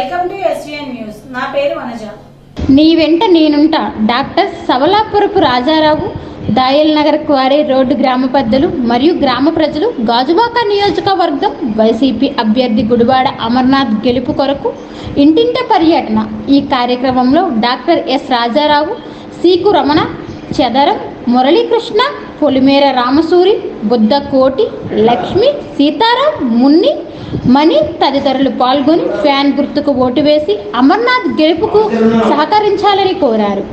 Welcome to SVN news. నా పేరు వనజ. నీ వెంట నేనుంటా. Doctor Savalapurapu Rajarao Dayal Nagar quarry road గ్రామ పెద్దలు మరియు గ్రామ ప్రజలు గాజువాక నియోజకవర్గం వైసీపీ అభ్యర్థి గుడివాడ అమర్నాథ్ గెలుపు కొరకు ఇంటింట పర్యటన. ఈ కార్యక్రమంలో డాక్టర్ ఎస్ రాజారావు సీకు రమణ చదరం మురళీకృష్ణ పొలిమేర రామసూరి బుద్ధ కోటి లక్ష్మి సీతారాం మున్ని మణి తదితరులు పాల్గొని ఫ్యాన్ గుర్తుకు ఓటు వేసి అమర్నాథ్ గెలుపుకు సహకరించాలని కోరారు.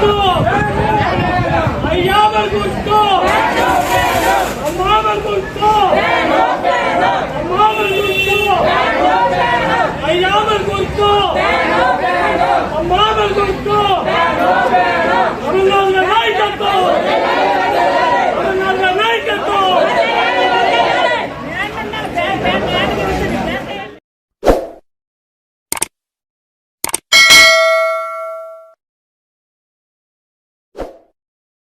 gusto! ¡Allá va el gusto!